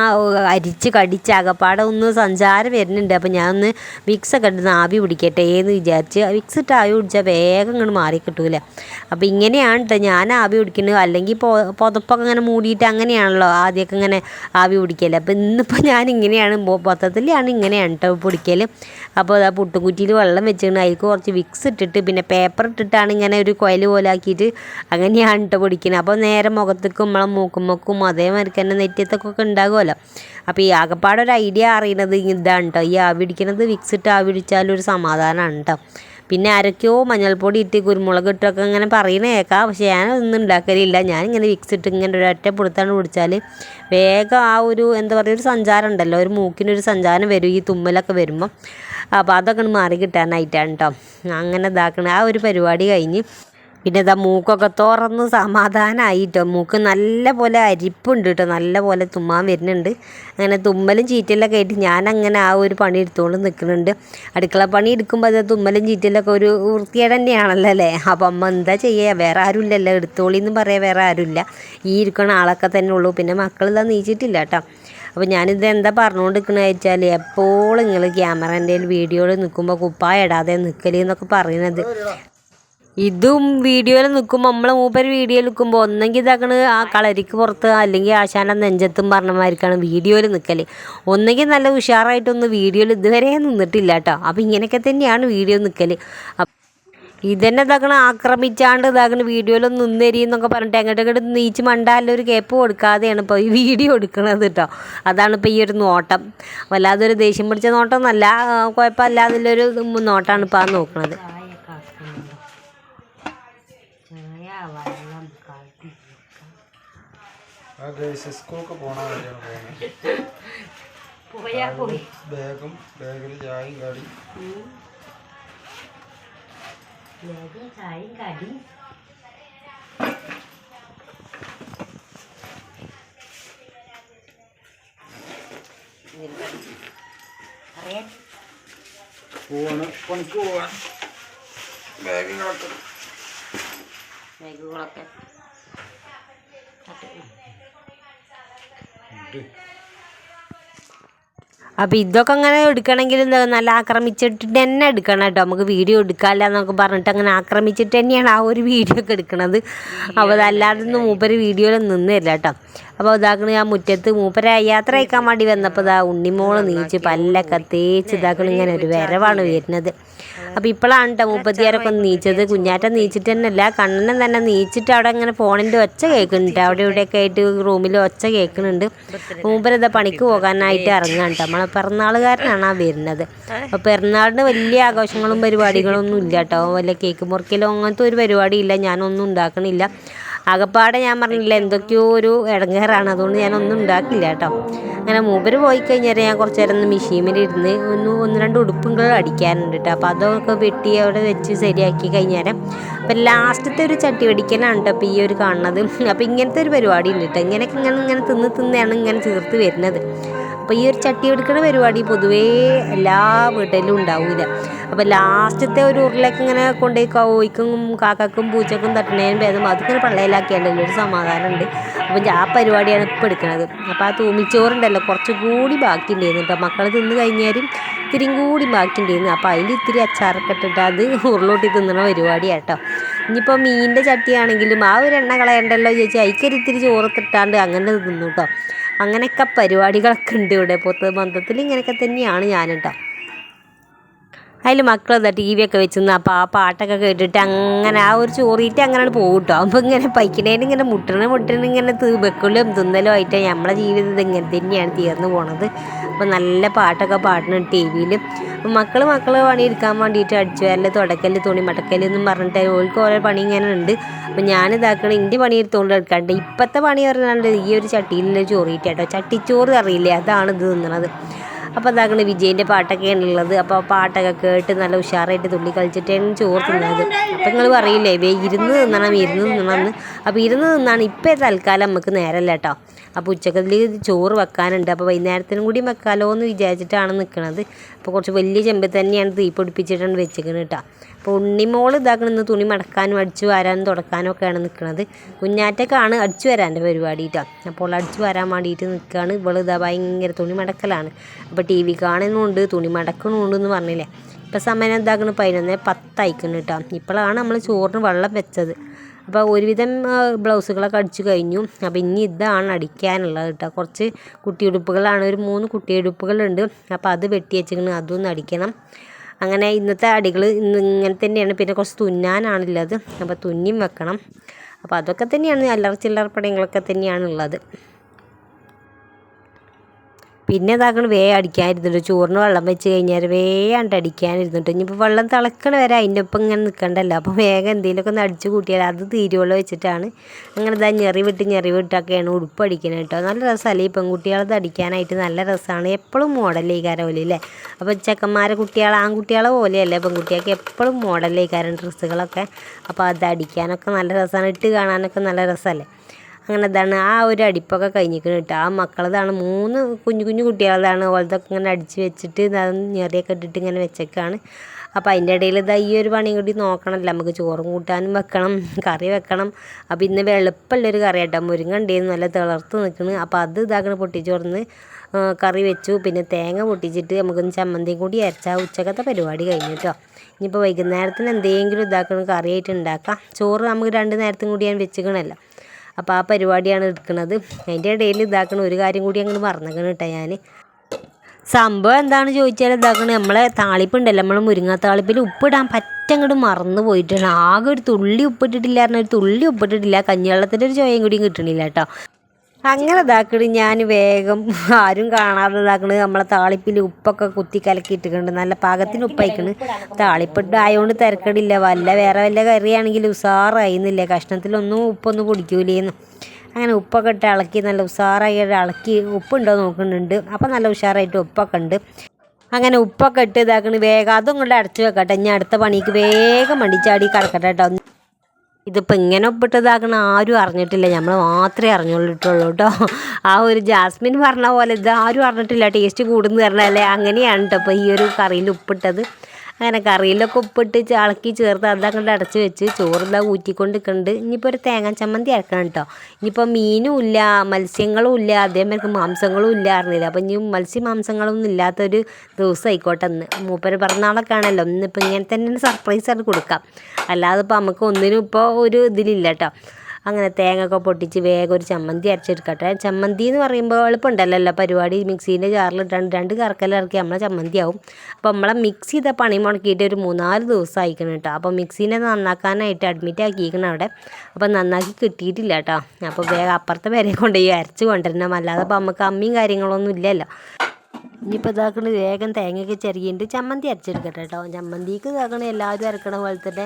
അരിച്ച് കടിച്ച് അകപ്പാടെ ഒന്ന് സഞ്ചാരം വരുന്നുണ്ട്. അപ്പോൾ ഞാൻ ഒന്ന് വിക്സ് ഒക്കെ ഇട്ട് ആവി പിടിക്കട്ടെ എന്ന് വിചാരിച്ച് വിക്സ് ഇട്ട് ആവി പിടിച്ചാൽ വേഗം ഇങ്ങോട്ട് മാറി കിട്ടൂല. അപ്പോൾ ഇങ്ങനെയാണ് കേട്ടോ ഞാൻ ആവി പിടിക്കുന്നത് അല്ലെങ്കിൽ പുതപ്പൊക്കെ ഇങ്ങനെ മൂടിയിട്ട് അങ്ങനെയാണല്ലോ ആദ്യമൊക്കെ ഇങ്ങനെ ആവി പിടിക്കൽ. അപ്പോൾ ഇന്നിപ്പോൾ ഞാൻ ഇങ്ങനെയാണ് മൊത്തത്തിലാണ് ഇങ്ങനെയാണ് കേട്ടോ പിടിക്കൽ അപ്പോൾ ആ പുട്ടുകുറ്റിയിൽ വെള്ളം വെച്ചിട്ട് അതിൽ കുറച്ച് വിക്സ് ഇട്ടിട്ട് പിന്നെ പേപ്പർ ഇട്ടിട്ടാണ് ഇങ്ങനെ ഒരു കുഴൽ പോലെ ആക്കിയിട്ട് അങ്ങനെയാണ് ഇട്ട പിടിക്കുന്നത് അപ്പോൾ നേരെ മുഖത്തേക്കും നമ്മളെ മൂക്കുമ്മക്കും അതേമാതിരിക്ക് തന്നെ നെറ്റിയത്തൊക്കെ ഉണ്ടാകുമല്ലോ. അപ്പോൾ ഈ ആകപ്പാടെ ഒരു ഐഡിയ അറിയുന്നത് ഇതാണ് കേട്ടോ ഈ ആവി പിടിക്കുന്നത് വിക്സ് ഇട്ട് ആവി പിടിച്ചാലും ഒരു സമാധാനമാണ് കേട്ടോ പിന്നെ ആരൊക്കെയോ മഞ്ഞൾപ്പൊടി ഇട്ട് കുരുമുളക് ഇട്ടൊക്കെ ഇങ്ങനെ പറയുന്ന കേൾക്കാം. പക്ഷേ ഞാനൊന്നും ഉണ്ടാക്കലില്ല. ഞാനിങ്ങനെ വിക്സ് ഇട്ട് ഇങ്ങനെ ഒരു ഒറ്റ പിടുത്താണ് പിടിച്ചാൽ വേഗം ആ ഒരു എന്താ പറയുക ഒരു സഞ്ചാരം ഉണ്ടല്ലോ. ഒരു മൂക്കിനൊരു സഞ്ചാരം വരും ഈ തുമ്മലൊക്കെ വരുമ്പം. അപ്പോൾ അതൊക്കെ മാറി കിട്ടാനായിട്ടാണ് കേട്ടോ അങ്ങനെ ഇതാക്കണം. ആ ഒരു പരിപാടി കഴിഞ്ഞ് പിന്നെ ഇതാ മൂക്കൊക്കെ തുറന്ന് സമാധാനമായിട്ടോ മൂക്ക് നല്ല പോലെ അരിപ്പുണ്ട് കേട്ടോ നല്ല പോലെ തുമ്മാൻ വരുന്നുണ്ട്. അങ്ങനെ തുമ്മലും ചീറ്റലൊക്കെ ആയിട്ട് അങ്ങനെ ആ ഒരു പണി എടുത്തുകൊണ്ട് നിൽക്കുന്നുണ്ട് അടുക്കള പണി എടുക്കുമ്പോൾ അത് തുമ്മലും ചീറ്റലൊക്കെ ഒരു വൃത്തിയേട് തന്നെയാണല്ലോ അല്ലേ? അപ്പം അമ്മ എന്താ ചെയ്യുക വേറെ ആരുമില്ലല്ലോ. എടുത്തോളി എന്ന് പറയാൻ വേറെ ആരുമില്ല. ഈ ഇരിക്കുന്ന ആളൊക്കെ തന്നെ ഉള്ളൂ. പിന്നെ മക്കളിതാ നീച്ചിട്ടില്ല കേട്ടോ അപ്പോൾ ഞാനിത് എന്താ പറഞ്ഞുകൊണ്ടിരിക്കുന്നത് വെച്ചാൽ എപ്പോഴും നിങ്ങൾ ക്യാമറേന്റെ വീഡിയോയിൽ നിൽക്കുമ്പോൾ കുപ്പായ ഇടാതെ നിൽക്കലെന്നൊക്കെ പറയുന്നത് ഇതും വീഡിയോയിൽ നിൽക്കുമ്പോൾ നമ്മളെ മൂപ്പര് വീഡിയോയിൽ നിൽക്കുമ്പോൾ ഒന്നെങ്കിൽ ഇതാക്കണ് ആ കളരിക്ക് പുറത്ത് അല്ലെങ്കിൽ ആശാന്റെ നെഞ്ചത്തും പറഞ്ഞമാർക്കാണ് വീഡിയോയിൽ നിൽക്കൽ ഒന്നെങ്കിൽ നല്ല ഉഷാറായിട്ടൊന്നും വീഡിയോയിൽ ഇതുവരെ നിന്നിട്ടില്ല കേട്ടോ. അപ്പോൾ ഇങ്ങനെയൊക്കെ തന്നെയാണ് വീഡിയോ നിൽക്കൽ ഇതന്നെ ഇതാക്കണ ആക്രമിച്ചാണ്ട് ഇതാക്കണ വീഡിയോയിലൊന്നും നിന്നരി എന്നൊക്കെ പറഞ്ഞിട്ട് എങ്ങോട്ട് ഇങ്ങോട്ട് നീച്ച് മണ്ടാലും ഒരു കേപ്പ് കൊടുക്കാതെയാണ് ഇപ്പോൾ ഈ വീഡിയോ എടുക്കണത് കേട്ടോ. അതാണ് ഇപ്പോൾ ഈ ഒരു നോട്ടം. വല്ലാതൊരു ദേഷ്യം പിടിച്ച നോട്ടം എന്നല്ല കുഴപ്പമില്ലാതില്ലൊരു നോട്ടമാണ് ഇപ്പോൾ ആ നോക്കണത് ആ ഗൈസ് സ്കൂൾക്ക് പോണ കാര്യമാണ് പോകുന്നത്. ബാഗും ബാഗിൽ ചായയും കടി. ചായയും കടി. പോവാണ് പണിക്ക് പോവാൻ ബാഗ് കിടക്കും ബാഗുകളൊക്കെ. അപ്പോൾ ഇതൊക്കെ അങ്ങനെ എടുക്കണമെങ്കിൽ എന്താ നല്ല ആക്രമിച്ചിട്ട് തന്നെ എടുക്കണം കേട്ടോ. നമുക്ക് വീഡിയോ എടുക്കാമല്ല എന്നൊക്കെ പറഞ്ഞിട്ട് അങ്ങനെ ആക്രമിച്ചിട്ട് തന്നെയാണ് ആ ഒരു വീഡിയോ ഒക്കെ എടുക്കണത്. അപ്പോൾ അതല്ലാതെ ഒന്നും മൂപ്പര് വീഡിയോയിൽ നിന്നില്ല കേട്ടോ. അപ്പോൾ ഇതാക്കണ ആ മുറ്റത്ത് മൂപ്പര യാത്ര അയക്കാൻ വേണ്ടി വന്നപ്പോൾ ഇതാ ഉണ്ണിമോൾ നീച്ച് പല്ലൊക്കെ തേച്ച് ഇതാക്കണ ഇങ്ങനെ ഒരു വരവാണ് വരുന്നത്. അപ്പോൾ ഇപ്പോഴാണ് കേട്ടോ മുപ്പത്തിയാരൊക്കെ ഒന്ന് നീച്ചത്. കുഞ്ഞാറ്റം നീച്ചിട്ട് തന്നെ അല്ല കണ്ണൻ തന്നെ നീച്ചിട്ട് അവിടെ ഇങ്ങനെ ഫോണിന്റെ ഒച്ച കേൾക്കുന്നുണ്ട് അവിടെ ഇവിടെയൊക്കെ ആയിട്ട് റൂമിൽ ഒച്ച കേൾക്കുന്നുണ്ട് മൂപ്പരതാ പണിക്ക് പോകാനായിട്ട് ഇറങ്ങാൻ കേട്ടോ നമ്മളെ പിറന്നാളുകാരനാണ് ആ വരുന്നത്. അപ്പോൾ പിറന്നാളിന് വലിയ ആഘോഷങ്ങളും പരിപാടികളൊന്നും ഇല്ല കേട്ടോ വല്ല കേക്ക് മുറിക്കലോ അങ്ങനത്തെ ഒരു പരിപാടിയില്ല. ഞാനൊന്നും ഉണ്ടാക്കണില്ല. ആകപ്പാടെ ഞാൻ പറഞ്ഞില്ല എന്തൊക്കെയോ ഒരു ഇടങ്ങേറാണ്. അതുകൊണ്ട് ഞാനൊന്നും ഉണ്ടാക്കില്ല കേട്ടോ. അങ്ങനെ മൂപ്പര് പോയി കഴിഞ്ഞാൽ ഞാൻ കുറച്ച് നേരം ഒന്ന് ഇരുന്ന് ഒന്ന് ഒന്ന് രണ്ട് ഉടുപ്പുകൾ അടിക്കാനുണ്ട് കേട്ടോ. അപ്പോൾ അതൊക്കെ വെട്ടി അവിടെ വെച്ച് ശരിയാക്കി കഴിഞ്ഞാൽ അപ്പം ലാസ്റ്റത്തെ ഒരു ചട്ടി വെടിക്കലാണ് കേട്ടോ അപ്പോൾ ഈ ഒരു കാണുന്നത്. അപ്പോൾ ഇങ്ങനത്തെ ഒരു പരിപാടി ഉണ്ട് കേട്ടോ. ഇങ്ങനെയൊക്കെ ഇങ്ങനെ ഇങ്ങനെ തിന്ന് തിന്നാണ് ഇങ്ങനെ ചേർത്ത് വരുന്നത്. അപ്പോൾ ഈ ഒരു ചട്ടി എടുക്കുന്ന പരിപാടി പൊതുവേ എല്ലാ വീട്ടിലും ഉണ്ടാവില്ല അപ്പോൾ ലാസ്റ്റത്തെ ഒരു ഉരുളൊക്കെ ഇങ്ങനെ കൊണ്ടുപോയി കോയിക്കും കാക്കും പൂച്ചക്കും തട്ടണേനും ഭേദം അതൊക്കെ പള്ളയിലാക്കിയാണ്ടല്ലോ ഒരു സമാധാനമുണ്ട് അപ്പം ആ പരിപാടിയാണ് ഇപ്പോൾ എടുക്കുന്നത് അപ്പോൾ ആ തൂമിച്ചോറുണ്ടല്ലോ കുറച്ച് കൂടി ബാക്കി ഉണ്ടായിരുന്നു കേട്ടോ. മക്കൾ തിന്ന് കഴിഞ്ഞാലും ഇത്തിരിയും കൂടി ബാക്കി ഉണ്ടായിരുന്നു അപ്പോൾ അതിൽ ഇത്തിരി അച്ചാറൊക്കെ ഇട്ടിട്ട് അത് ഉരുളോട്ടി തിന്നണ പരിപാടിയാണ് കേട്ടോ. ഇനിയിപ്പോൾ മീനിന്റെ ചട്ടിയാണെങ്കിലും ആ ഒരു എണ്ണ കളയണ്ടല്ലോ ചോദിച്ചാൽ അതിക്കൊരു ഇത്തിരി ചോറത്തിട്ടാണ്ട് അങ്ങനെ തിന്നു കേട്ടോ. അങ്ങനെയൊക്കെ പരിപാടികളൊക്കെ ഉണ്ട് ഇവിടെ പോത്ത് ബന്ധത്തിൽ ഇങ്ങനെയൊക്കെ തന്നെയാണ് ഞാൻ കേട്ടോ അതിൽ മക്കളെന്താ ടി വി ഒക്കെ വെച്ച് അപ്പോൾ ആ പാട്ടൊക്കെ കേട്ടിട്ട് അങ്ങനെ ആ ഒരു ചോറിയിട്ട് അങ്ങനെ പോകും കേട്ടോ അപ്പോൾ ഇങ്ങനെ പൈക്കണേന് ഇങ്ങനെ മുട്ടണ മുട്ടണ ഇങ്ങനെ വെക്കലും തിന്നലും ആയിട്ട് നമ്മളെ ജീവിതം ഇങ്ങനെ തന്നെയാണ് തീർന്നു പോണത്. അപ്പോൾ നല്ല പാട്ടൊക്കെ പാടണം ടി വിയിൽ മക്കൾ മക്കൾ പണിയെടുക്കാൻ വേണ്ടിയിട്ട് അടിച്ചു വരൽ തുടക്കൽ തുണി മടക്കൽ എന്നും പറഞ്ഞിട്ട് ഓൾക്ക് ഓരോ പണി ഇങ്ങനെ ഉണ്ട്. അപ്പം ഞാൻ ഇതാക്കണം എന്റെ പണി എടുത്തുകൊണ്ട് എടുക്കാണ്ട് ഇപ്പോഴത്തെ പണി പറഞ്ഞാൽ ഈ ഒരു ചട്ടിയിലുള്ള ചോറിയിട്ട് കേട്ടോ ചട്ടിച്ചോറ് അറിയില്ലേ? അതാണ് ഇത് തിന്നണത്. അപ്പോൾ അതാകണ് വിജയിന്റെ പാട്ടൊക്കെയാണ് ഉള്ളത് അപ്പോൾ പാട്ടൊക്കെ കേട്ട് നല്ല ഉഷാറായിട്ട് തുള്ളി കളിച്ചിട്ടാണ് ചോറ് തിന്നത് അപ്പം നിങ്ങൾ പറയില്ലേ ഇരുന്ന് തിന്നണം ഇരുന്ന് തിന്നണം എന്ന്. അപ്പോൾ ഇരുന്ന് തിന്നാണ് ഇപ്പോൾ തൽക്കാലം നമുക്ക് നേരമല്ല കേട്ടോ. അപ്പോൾ ഉച്ചക്കത്തിൽ ചോറ് വെക്കാനുണ്ട്. അപ്പോൾ വൈകുന്നേരത്തിനും കൂടി വെക്കാമല്ലോ എന്ന് വിചാരിച്ചിട്ടാണ് നിൽക്കുന്നത് അപ്പോൾ കുറച്ച് വലിയ ചെമ്പിൽ തന്നെയാണ് തീ പൊടിപ്പിച്ചിട്ടാണ് വെച്ചിരിക്കുന്നത് കേട്ടോ അപ്പോൾ ഉണ്ണിമോൾ ഇതാക്കണം ഇന്ന് തുണി മടക്കാനും അടിച്ചു വരാനും തുടക്കാനും ഒക്കെയാണ് നിൽക്കുന്നത് കുഞ്ഞാറ്റക്കാണ് അടിച്ചു വരാന്റെ പരിപാടി കേട്ടോ അപ്പോൾ അടിച്ചു വരാൻ വേണ്ടിയിട്ട് നിൽക്കുകയാണ് ഇവൾ ഇതാ ഭയങ്കര തുണി മടക്കലാണ്. അപ്പോൾ ടി വി കാണുന്നുണ്ട് തുണി മടക്കണമുണ്ട് എന്ന് പറഞ്ഞില്ലേ. ഇപ്പോൾ സമയം എന്താക്കണം? പതിനൊന്ന് പത്തയക്കുന്നു കേട്ടോ ഇപ്പോഴാണ് നമ്മൾ ചോറിന് വെള്ളം വെച്ചത്. അപ്പോൾ ഒരുവിധം ബ്ലൗസുകളൊക്കെ അടിച്ചു കഴിഞ്ഞു. അപ്പോൾ ഇനി ഇതാണ് അടിക്കാനുള്ളത് കേട്ടോ. കുറച്ച് കുട്ടിയുടുപ്പുകളാണ്. ഒരു മൂന്ന് കുട്ടിയുടുപ്പുകളുണ്ട്. അപ്പോൾ അത് വെട്ടി വെച്ചിങ്ങനെ അതൊന്ന് അടിക്കണം. അങ്ങനെ ഇന്നത്തെ അടികൾ ഇന്ന് ഇങ്ങനെ തന്നെയാണ്. പിന്നെ കുറച്ച് തുന്നാനാണുള്ളത്. അപ്പോൾ തുന്നിയും വെക്കണം. അപ്പോൾ അതൊക്കെ തന്നെയാണ്. അല്ലറ ചില്ലറ പടങ്ങളൊക്കെ തന്നെയാണ് ഉള്ളത് പിന്നെ താങ്കൾ വേ അടിക്കാനിരുന്നുണ്ട് ചോറിന് വെള്ളം വെച്ച് കഴിഞ്ഞാൽ വേയാണ്ട് അടിക്കാനിരുന്നുണ്ട് ഇനിയിപ്പോൾ വെള്ളം തിളക്കണ വരെ അതിന്റെ ഒപ്പം ഇങ്ങനെ നിൽക്കണ്ടല്ലോ അപ്പോൾ വേഗം എന്തെങ്കിലുമൊക്കെ ഒന്ന് അടിച്ച് കൂട്ടിയാൽ അത് തീരുവെള്ളം വെച്ചിട്ടാണ് അങ്ങനെ ഇതാ ഞെറി വിട്ട് ഞെറി വിട്ടൊക്കെയാണ് ഉടുപ്പ് അടിക്കണത് കേട്ടോ. നല്ല രസമല്ലേ ഈ പെൺകുട്ടികളത് അടിക്കാനായിട്ട്? നല്ല രസമാണ് എപ്പോഴും മോഡലേ കാരം അല്ലേ അപ്പോൾ ചെക്കന്മാരെ കുട്ടികൾ ആൺകുട്ടികളെ പോലെയല്ലേ പെൺകുട്ടികൾക്ക് എപ്പോഴും മോഡലേ കാരം ഡ്രസ്സുകളൊക്കെ അപ്പോൾ അത് അടിക്കാനൊക്കെ നല്ല രസമാണ് ഇട്ട് കാണാനൊക്കെ നല്ല രസമല്ലേ അങ്ങനെ ഇതാണ് ആ ഒരു അടിപ്പൊക്കെ കഴിഞ്ഞിരിക്കണം കേട്ടോ. ആ മക്കളതാണ് മൂന്ന് കുഞ്ഞു കുഞ്ഞു കുട്ടികളതാണ് ഓളതൊക്കെ ഇങ്ങനെ അടിച്ച് വെച്ചിട്ട് ഞെറിയൊക്കെ ഇട്ടിട്ട് ഇങ്ങനെ വെച്ചേക്കാണ്. അപ്പോൾ അതിന്റെ ഇടയിൽ ഇതാ ഈ ഒരു പണിയും കൂടി നോക്കണമല്ലോ നമുക്ക് ചോറും കൂട്ടാനും വെക്കണം കറി വെക്കണം. അപ്പോൾ ഇന്ന് വെളുപ്പമുള്ളൊരു കറി കേട്ടോ മുരിങ്ങ ഉണ്ടായിരുന്നു നല്ല തിളർത്ത് നിൽക്കുന്നു അപ്പോൾ അത് ഇതാക്കണ പൊട്ടിച്ചോർന്ന് കറി വെച്ചു. പിന്നെ തേങ്ങ പൊട്ടിച്ചിട്ട് നമുക്കൊന്ന് ചമ്മന്തിയും കൂടി അരച്ചാൽ ഉച്ചക്കത്തെ പരിപാടി കഴിഞ്ഞു കേട്ടോ. ഇനിയിപ്പോൾ വൈകുന്നേരത്തിന് എന്തെങ്കിലും ഇതാക്കണം കറിയായിട്ട് ഉണ്ടാക്കാം. ചോറ് നമുക്ക് രണ്ട് നേരത്തും കൂടി ഞാൻ വെച്ചിക്കണമല്ലോ അപ്പോൾ ആ പരിപാടിയാണ് എടുക്കുന്നത് അതിന്റെ ഇടയിൽ ഇതാക്കണ ഒരു കാര്യം കൂടി അങ്ങോട്ട് മറന്നേക്കണം കേട്ടോ ഞാൻ സംഭവം എന്താണ് ചോദിച്ചാൽ ഇതാക്കണ നമ്മളെ താളിപ്പുണ്ടല്ലോ നമ്മൾ മുരിങ്ങ താളിപ്പിൽ ഉപ്പിടാൻ പറ്റങ്ങോട്ട് മറന്നു പോയിട്ടാണ്. ആകെ ഒരു തുള്ളി ഉപ്പിട്ടിട്ടില്ല പറഞ്ഞ ഒരു തുള്ളി ഉപ്പിട്ടിട്ടില്ല. കഞ്ഞിവെള്ളത്തിന്റെ ഒരു ചോയം കൂടിയും കിട്ടണില്ല കേട്ടോ അങ്ങനെ ഇതാക്കണ് ഞാൻ വേഗം ആരും കാണാതെ ഇതാക്കണ് നമ്മളെ താളിപ്പിൽ ഉപ്പൊക്കെ കുത്തി കലക്കിയിട്ടുണ്ട് നല്ല പാകത്തിന് ഉപ്പയക്കണ്. താളിപ്പിട്ട് ആയതുകൊണ്ട് തിരക്കടില്ല. വല്ല വേറെ വല്ല കറിയാണെങ്കിൽ ഉസാറായിരുന്നില്ല കഷ്ണത്തിലൊന്നും ഉപ്പൊന്നും പൊടിക്കൂലേന്ന്. അങ്ങനെ ഉപ്പൊക്കെ ഇട്ട് ഇളക്കി നല്ല ഉഷാറായി ഇളക്കി ഉപ്പുണ്ടോ നോക്കുന്നുണ്ട്. അപ്പം നല്ല ഉഷാറായിട്ട് ഉപ്പൊക്കെ ഉണ്ട്. അങ്ങനെ ഉപ്പൊക്കെ ഇട്ട് ഇതാക്കണ്. വേഗം അതും കൊണ്ട് അടച്ചു വെക്കട്ടെ. ഇനി അടുത്ത പണിക്ക് വേഗം മടിച്ചാടി കിടക്കട്ടെ കേട്ടോ. ഇതിപ്പോൾ ഇങ്ങനെ ഒപ്പിട്ടതാകണം ആരും അറിഞ്ഞിട്ടില്ല. നമ്മൾ മാത്രമേ അറിഞ്ഞോളിട്ടുള്ളൂ കേട്ടോ ആ ഒരു ജാസ്മിൻ പറഞ്ഞ പോലെ ഇത് ആരും അറിഞ്ഞിട്ടില്ല. ടേസ്റ്റ് കൂടുന്നു പറഞ്ഞാലേ അങ്ങനെയാണ് കേട്ടോ ഇപ്പോൾ ഈ ഒരു കറിയിൽ ഉപ്പിട്ടത്. അങ്ങനെ കറിയിലൊക്കെ ഉപ്പിട്ട് ഇളക്കി ചേർത്ത് അതങ്ങോട്ട് അടച്ച് വെച്ച് ചോറിതാ ഊറ്റിക്കൊണ്ട് നിൽക്കുന്നുണ്ട് ഇനിയിപ്പോൾ ഒരു തേങ്ങാ ചമ്മന്തി അരക്കണം കേട്ടോ ഇനിയിപ്പോൾ മീനും ഇല്ല മത്സ്യങ്ങളും ഇല്ല അതേമാതിരി മാംസങ്ങളും ഇല്ല അറിഞ്ഞില്ല? അപ്പോൾ ഇനി മത്സ്യ മാംസങ്ങളൊന്നും ഇല്ലാത്തൊരു ദിവസം ആയിക്കോട്ടെ ഇന്ന്. മൂപ്പര് പിറന്നാളൊക്കെ ആണല്ലോ ഇന്നിപ്പോൾ ഇങ്ങനെ തന്നെ സർപ്രൈസ് ആയിട്ട് കൊടുക്കാം. അല്ലാതെ ഇപ്പോൾ നമുക്ക് ഒന്നിനും ഇപ്പോൾ ഒരു ഇതിലില്ല കേട്ടോ അങ്ങനെ തേങ്ങ ഒക്കെ പൊട്ടിച്ച് വേഗം ഒരു ചമ്മന്തി അരച്ചെടുക്കട്ടെ. ചമ്മന്തി എന്ന് പറയുമ്പോൾ എളുപ്പമുണ്ടല്ലോ. പരിപാടി മിക്സീന്റെ ജാറിലിട്ടാണ്ട് രണ്ട് കറക്കലിറക്കി നമ്മളെ ചമ്മന്തി ആവും. അപ്പോൾ നമ്മളെ മിക്സ് ചെയ്ത പണി മുടക്കിയിട്ട് ഒരു മൂന്നാൽ ദിവസം ആയിക്കണം കേട്ടോ. അപ്പോൾ മിക്സീനെ നന്നാക്കാനായിട്ട് അഡ്മിറ്റ് ആക്കിയിരിക്കണം അവിടെ. അപ്പോൾ നന്നാക്കി കിട്ടിയിട്ടില്ല കേട്ടോ. അപ്പോൾ വേഗം അപ്പുറത്തെ പേരെ കൊണ്ടുപോയി അരച്ച് കൊണ്ടുവരണം. അല്ലാതെ അപ്പോൾ നമുക്ക് അമ്മിയും കാര്യങ്ങളൊന്നും ഇല്ലല്ലോ. ഇനിയിപ്പോൾ ഇതാക്കണ വേഗം തേങ്ങയൊക്കെ ചെറിയിട്ട് ചമ്മന്തി അരച്ചെടുക്കട്ടെ കേട്ടോ. ചമ്മന്തിക്ക് ഇതാക്കണ എല്ലാവരും അരക്കണ പോലെ തന്നെ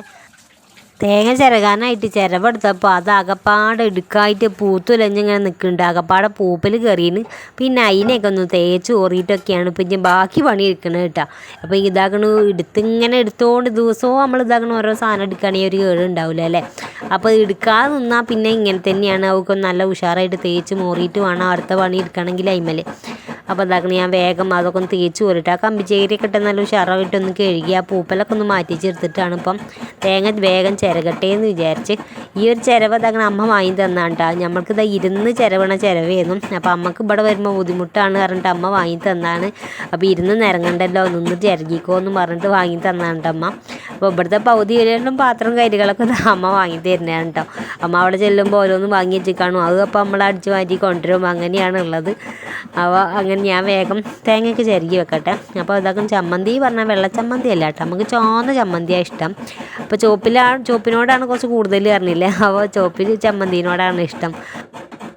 തേങ്ങ ചിരകാനായിട്ട് ചിരവെടുത്തപ്പോൾ അത് അകപ്പാടെ ഇടുക്കായിട്ട് പൂത്തുലഞ്ഞിങ്ങനെ നിൽക്കുന്നുണ്ട് അകപ്പാടെ പൂപ്പിൽ കയറിയിന് പിന്നെ അതിനെയൊക്കെ ഒന്ന് തേച്ച് ഓറിയിട്ടൊക്കെയാണ് ഇനി ബാക്കി പണി എടുക്കണത് കേട്ടോ അപ്പോൾ ഇതാക്കണ എടുത്തിങ്ങനെ എടുത്തോണ്ട് ദിവസവും നമ്മൾ ഇതാക്കണ ഓരോ സാധനം എടുക്കുകയാണെങ്കിൽ ഒരു കേട് ഉണ്ടാവില്ല അല്ലേ? അപ്പോൾ എടുക്കാതെ നിന്നാൽ പിന്നെ ഇങ്ങനെ തന്നെയാണ് അവർക്ക് നല്ല ഉഷാറായിട്ട് തേച്ച് മോറിയിട്ട് വേണം അടുത്ത പണി എടുക്കണമെങ്കിൽ അയിമൽ. അപ്പോൾ അതാക്കണം ഞാൻ വേഗം അതൊക്കെ ഒന്ന് തേച്ച് പോരിട്ട് ആ കമ്പിച്ചേരിയൊക്കെ ഇട്ട് നല്ല ഉഷാറായിട്ട് ഒന്ന് കഴുകി ആ പൂപ്പലൊക്കെ ഒന്ന് മാറ്റി ചേർത്തിട്ടാണ് ഇപ്പം തേങ്ങ വേഗം ചിരകട്ടെ എന്ന് വിചാരിച്ച്. ഈ ഒരു ചിരവ് അതാക്കണം അമ്മ വാങ്ങി തന്നാണ് കേട്ടോ നമ്മൾക്ക് ഇതാ ഇരുന്ന് ചിരവണ ചിരവായിരുന്നു അപ്പോൾ അമ്മയ്ക്ക് ഇവിടെ വരുമ്പോൾ ബുദ്ധിമുട്ടാണ് പറഞ്ഞിട്ട് അമ്മ വാങ്ങി തന്നാണ്. അപ്പോൾ ഇരുന്ന് നിരങ്ങണ്ടല്ലോ നിന്ന് ചിരകിക്കോ എന്ന് പറഞ്ഞിട്ട് വാങ്ങി തന്നാണ് അമ്മ. അപ്പോൾ ഇവിടുത്തെ പകുതി വരെയും പാത്രം കാര്യങ്ങളൊക്കെ അമ്മ വാങ്ങി തരുന്നതാണ് കേട്ടോ അമ്മ അവിടെ ചെല്ലുമ്പോൾ ഓരോന്ന് വാങ്ങി വെച്ചിക്കാണു. അത് അപ്പോൾ നമ്മൾ അടിച്ച് മാറ്റി കൊണ്ടുവരും. അങ്ങനെയാണുള്ളത് ഉള്ളത്. അപ്പോൾ ഞാൻ വേഗം തേങ്ങയ്ക്ക് ചിരകി വെക്കട്ടെ. അപ്പോൾ ഇതൊക്കെ ചമ്മന്തി പറഞ്ഞാൽ വെള്ള ചമ്മന്തി അല്ല കേട്ടോ. നമുക്ക് ചോന്ന ചമ്മന്തിയാണ് ഇഷ്ടം. അപ്പോൾ ചോപ്പിലാണ് ചോപ്പിനോടാണ് കുറച്ച് കൂടുതൽ പറഞ്ഞില്ലേ അപ്പോൾ ചോപ്പിൽ ചമ്മന്തിനോടാണ് ഇഷ്ടം.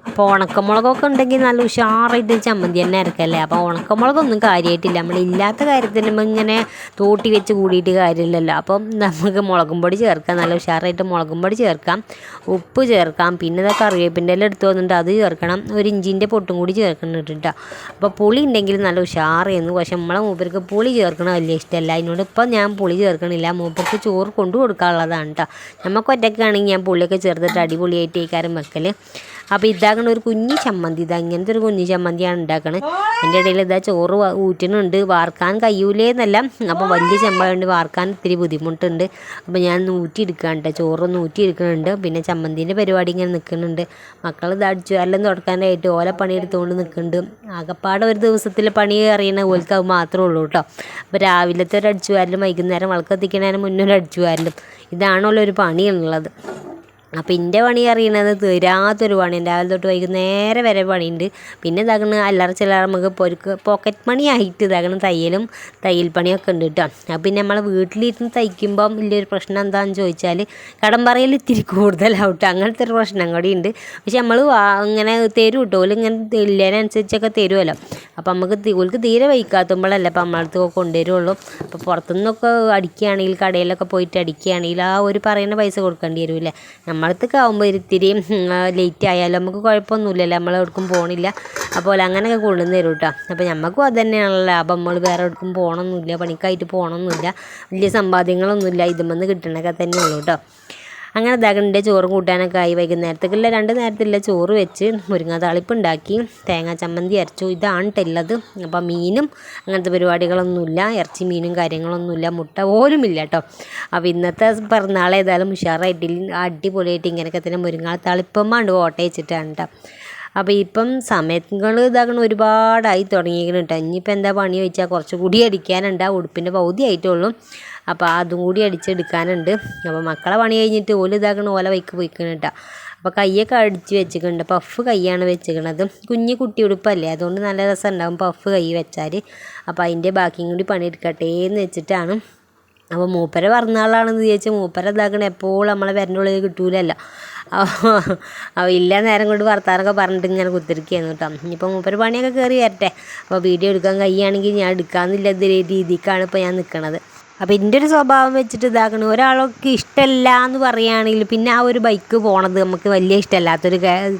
അപ്പോൾ ഉണക്കമുളകൊക്കെ ഉണ്ടെങ്കിൽ നല്ല ഉഷാറായിട്ട് ചമ്മന്തി തന്നെ അരക്കല്ലേ അപ്പോൾ ഉണക്കമുളകൊന്നും കാര്യമായിട്ടില്ല നമ്മളില്ലാത്ത കാര്യത്തിന് നമ്മൾ ഇങ്ങനെ തോട്ടി വെച്ച് കൂടിയിട്ട് കാര്യമില്ലല്ലോ. അപ്പം നമുക്ക് മുളകും പൊടി ചേർക്കാം. നല്ല ഉഷാറായിട്ട് മുളകും പൊടി ചേർക്കാം. ഉപ്പ് ചേർക്കാം. പിന്നെ ഇതാ കറിവേപ്പിന്റെ എല്ലാം എടുത്ത് വന്നിട്ട് അത് ചേർക്കണം. ഒരു ഇഞ്ചിന്റെ പൊട്ടും കൂടി ചേർക്കണം കേട്ടോ അപ്പോൾ പുളി ഉണ്ടെങ്കിൽ നല്ല ഉഷാറായിരുന്നു. പക്ഷെ നമ്മളെ മൂപ്പർക്ക് പുളി ചേർക്കണ വലിയ ഇഷ്ടമല്ല. അതിനോട് ഇപ്പം ഞാൻ പുളി ചേർക്കണില്ല. മൂപ്പർക്ക് ചോറ് കൊണ്ടു കൊടുക്കാനുള്ളതാണ് കേട്ടോ നമുക്ക് ഒറ്റയ്ക്കാണെങ്കിൽ ഞാൻ പുളിയൊക്കെ ചേർത്തിട്ട് അടിപൊളിയായിട്ട് ഈ കാര്യം വെക്കൽ അപ്പോൾ ഇതാക്കണ ഒരു കുഞ്ഞി ചമ്മന്തി. ഇതാ ഇങ്ങനത്തെ ഒരു കുഞ്ഞി ചമ്മന്തിയാണ് ഉണ്ടാക്കണത് എന്റെ ഇടയിൽ ഇതാ ചോറ് ഊറ്റുന്നുണ്ട്. വാർക്കാൻ കഴിയൂലേന്നല്ല. അപ്പോൾ വലിയ ചെമ്പായതുകൊണ്ട് വാർക്കാൻ ഇത്തിരി ബുദ്ധിമുട്ടുണ്ട്. അപ്പോൾ ഞാൻ ഊറ്റിയെടുക്കാണ്ട് ചോറൊന്ന് ഊറ്റിയെടുക്കുന്നുണ്ട്. പിന്നെ ചമ്മന്തിന്റെ പരിപാടി ഇങ്ങനെ നിൽക്കുന്നുണ്ട് മക്കൾ ഇത് അടിച്ചു എല്ലാം തുടക്കാനായിട്ട് ഓല പണി എടുത്തുകൊണ്ട് നിൽക്കുന്നുണ്ട് ആകപ്പാടെ ഒരു ദിവസത്തിലെ പണി അറിയണ ഓൽക്ക് അത് മാത്രമേ ഉള്ളൂ കേട്ടോ. അപ്പോൾ രാവിലത്തെ ഒരു അടിച്ചു വാരലും വൈകുന്നേരം വളക്കെത്തിക്കണേനും മുന്നേ ഒരു അടിച്ചു വാരലും ഇതാണല്ലോ ഒരു പണിയുള്ളത്. അപ്പോൾ എന്റെ പണി അറിയണത് തീരാത്തൊരു പണിയാണ് രാവിലെ തൊട്ട് വൈകുന്നേരം വരെ പണിയുണ്ട്. പിന്നെ തകണ് അല്ലറ ചില്ലറ നമുക്ക് പൊരുക്ക് പോക്കറ്റ് മണി ആയിട്ട് ഇതാകണം തയ്യലും തയ്യൽ പണിയൊക്കെ ഉണ്ട് കേട്ടോ അപ്പം പിന്നെ നമ്മൾ വീട്ടിലിരുന്ന് തയ്ക്കുമ്പം വലിയൊരു പ്രശ്നം എന്താണെന്ന് ചോദിച്ചാൽ കടം പറയൽ ഇത്തിരി കൂടുതലാവട്ടെ അങ്ങനത്തെ ഒരു പ്രശ്നം കൂടി ഉണ്ട്. പക്ഷെ നമ്മൾ ഇങ്ങനെ തരും കേട്ടോ ഇങ്ങനെ ഇല്ലതിനനുസരിച്ചൊക്കെ തരുമല്ലോ അപ്പം നമുക്ക് ഓൽക്ക് തീരെ വൈകാത്തുമ്പോഴല്ലേ അപ്പം നമ്മളടുത്ത് കൊണ്ടുവരുള്ളൂ. അപ്പോൾ പുറത്തുനിന്നൊക്കെ അടിക്കുകയാണെങ്കിൽ കടയിലൊക്കെ പോയിട്ട് അടിക്കുകയാണെങ്കിൽ ആ ഒരു പറയുന്ന പൈസ കൊടുക്കേണ്ടി വരില്ലേ? നമ്മളടുത്തൊക്കെ ആകുമ്പോൾ ഇത്തിരി ലേറ്റ് ആയാലും നമുക്ക് കുഴപ്പമൊന്നുമില്ലല്ലോ. നമ്മൾ എവിടേക്കും പോകണില്ല അപ്പോൾ അങ്ങനെയൊക്കെ കൊണ്ടുവന്ന് തരും കേട്ടോ അപ്പോൾ നമുക്കും അത് തന്നെയാണല്ലോ ലാഭം. നമ്മൾ വേറെ എവിടേക്കും പോകണമെന്നില്ല പണിക്കായിട്ട് പോകണമെന്നില്ല വലിയ സമ്പാദ്യങ്ങളൊന്നുമില്ല. ഇതുമെന്ന് കിട്ടണൊക്കെ തന്നെ ഉള്ളൂ കേട്ടോ അങ്ങനെ ഇതാകണ്ട ചോറും കൂട്ടാനൊക്കെ ആയി വൈകുന്നേരത്തേക്കുള്ള രണ്ട് നേരത്തില്ല ചോറ് വെച്ച് മുരിങ്ങ താളിപ്പ് ഉണ്ടാക്കി. തേങ്ങാ ചമ്മന്തി അരച്ചു. ഇതാണ് ഉള്ളത് അപ്പോൾ മീനും അങ്ങനത്തെ പരിപാടികളൊന്നുമില്ല. ഇറച്ചി മീനും കാര്യങ്ങളൊന്നുമില്ല. മുട്ട പോലും ഇല്ല കേട്ടോ. അപ്പോൾ ഇന്നത്തെ പിറന്നാൾ ഏതായാലും ഉഷാറായിട്ട് അടിപൊളിയായിട്ട് ഇങ്ങനെയൊക്കെ തന്നെ മുരിങ്ങ താളിപ്പമാണ്ട് ഓട്ടയച്ചിട്ടാണ് കേട്ടോ. അപ്പോൾ ഇപ്പം സമയങ്ങൾ ഇതാകണം ഒരുപാടായി തുടങ്ങിയിരിക്കണം കേട്ടോ ഇനിയിപ്പോൾ എന്താ പണി ചോദിച്ചാൽ കുറച്ചുകൂടി അടിക്കാനുണ്ട്. ആ ഉടുപ്പിന്റെ പകുതി ആയിട്ടുള്ളൂ. അപ്പോൾ അതും കൂടി അടിച്ചെടുക്കാനുണ്ട്. അപ്പോൾ മക്കളെ പണി കഴിഞ്ഞിട്ട് ഓല ഇതാക്കണ ഓല വൈക്ക് പോയിക്കണം കേട്ടോ അപ്പോൾ കയ്യൊക്കെ അടിച്ച് വെച്ചിട്ടുണ്ട് പഫ് കൈയാണ് വെച്ചിരിക്കണത് കുഞ്ഞു കുട്ടി ഉടുപ്പല്ലേ? അതുകൊണ്ട് നല്ല രസം ഉണ്ടാവും പഫ് കൈ വെച്ചാൽ അപ്പോൾ അതിന്റെ ബാക്കിയും കൂടി പണിയെടുക്കട്ടെ എന്ന് വെച്ചിട്ടാണ്. അപ്പോൾ മൂപ്പര പറഞ്ഞാളാണെന്ന് ചോദിച്ചാൽ മൂപ്പര ഇതാക്കണ എപ്പോഴും നമ്മളെ വരന്റെ ഉള്ളിൽ കിട്ടൂലല്ലോ. അപ്പോൾ ഇല്ല നേരം കൊണ്ട് വർത്താനൊക്കെ പറഞ്ഞിട്ട് ഇങ്ങനെ കുത്തിരിക്കുകയായിരുന്നു കേട്ടോ. ഇനിയിപ്പോൾ മൂപ്പര് പണിയൊക്കെ കയറി വരട്ടെ. അപ്പോൾ വീഡിയോ എടുക്കാൻ കഴിയുകയാണെങ്കിൽ ഞാൻ എടുക്കാമെന്നില്ല രീതിക്കാണ് ഇപ്പോൾ ഞാൻ നിൽക്കണത് അപ്പോൾ എന്റെ ഒരു സ്വഭാവം വെച്ചിട്ട് ഇതാക്കണം ഒരാളൊക്കെ ഇഷ്ടമല്ല എന്ന് പറയുകയാണെങ്കിൽ പിന്നെ ആ ഒരു ബൈക്ക് പോണത് നമുക്ക് വലിയ ഇഷ്ടമല്ലാത്തൊരു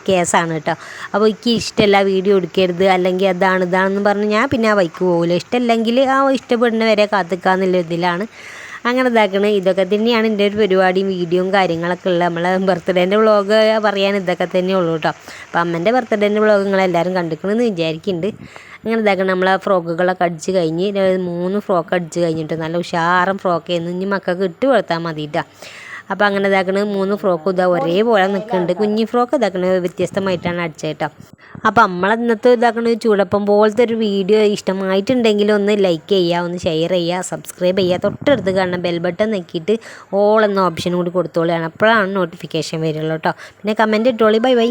കേസാണ് കേട്ടോ. അപ്പോൾ എനിക്ക് ഇഷ്ടമല്ല വീഡിയോ എടുക്കരുത് അല്ലെങ്കിൽ അതാണ് ഇതാണെന്ന് പറഞ്ഞ് ഞാൻ പിന്നെ ആ ബൈക്ക് പോകില്ല ഇഷ്ടമല്ലെങ്കിൽ ആ ഇഷ്ടപ്പെടുന്നവരെ കാത്തിക്കാന്നുള്ള ഇതിലാണ്. അങ്ങനെ ഇതാക്കണ. ഇതൊക്കെ തന്നെയാണ് എന്റെ ഒരു പരിപാടിയും വീഡിയോയും കാര്യങ്ങളൊക്കെ ഉള്ളത്. നമ്മളെ ബർത്ത്ഡേന്റെ വ്ളോഗ് പറയാൻ ഇതൊക്കെ തന്നെ ഉള്ളൂ കേട്ടോ. അപ്പം അമ്മന്റെ ബർത്ത്ഡേന്റെ വ്ളോഗ് നിങ്ങളെല്ലാവരും കണ്ടിക്കണമെന്ന് വിചാരിക്കുന്നുണ്ട് അങ്ങനെ ഇതാക്കണം നമ്മളെ ഫ്രോക്കുകളൊക്കെ അടിച്ച് കഴിഞ്ഞ് മൂന്ന് ഫ്രോക്ക് അടിച്ച് കഴിഞ്ഞിട്ട് നല്ല ഉഷാറും ഫ്രോക്ക് ആയിരുന്നു. ഇനി മക്കൾക്ക് ഇട്ട് കൊടുത്താൽ മതി കേട്ടോ അപ്പോൾ അങ്ങനെ ഇതാക്കണ മൂന്ന് ഫ്രോക്കും ഇതാ ഒരേപോലെ നിൽക്കുന്നുണ്ട് കുഞ്ഞി ഫ്രോക്ക് ഇതാക്കണ വ്യത്യസ്തമായിട്ടാണ് അടിച്ചത് കേട്ടോ. അപ്പോൾ നമ്മൾ ഇന്നത്തെ ഇതാക്കണ ചൂടപ്പം പോലത്തെ ഒരു വീഡിയോ ഇഷ്ടമായിട്ടുണ്ടെങ്കിൽ ഒന്ന് ലൈക്ക് ചെയ്യുക ഒന്ന് ഷെയർ ചെയ്യുക സബ്സ്ക്രൈബ് ചെയ്യുക. തൊട്ടടുത്ത് കാണുന്ന ബെൽ ബട്ടൺ നെക്കിയിട്ട് ഓൾ എന്ന ഓപ്ഷൻ കൂടി കൊടുത്തോളിയാണ് അപ്പോഴാണ് നോട്ടിഫിക്കേഷൻ വരുള്ളൂ കേട്ടോ. പിന്നെ കമന്റ് ഇട്ടോളി. Bye bye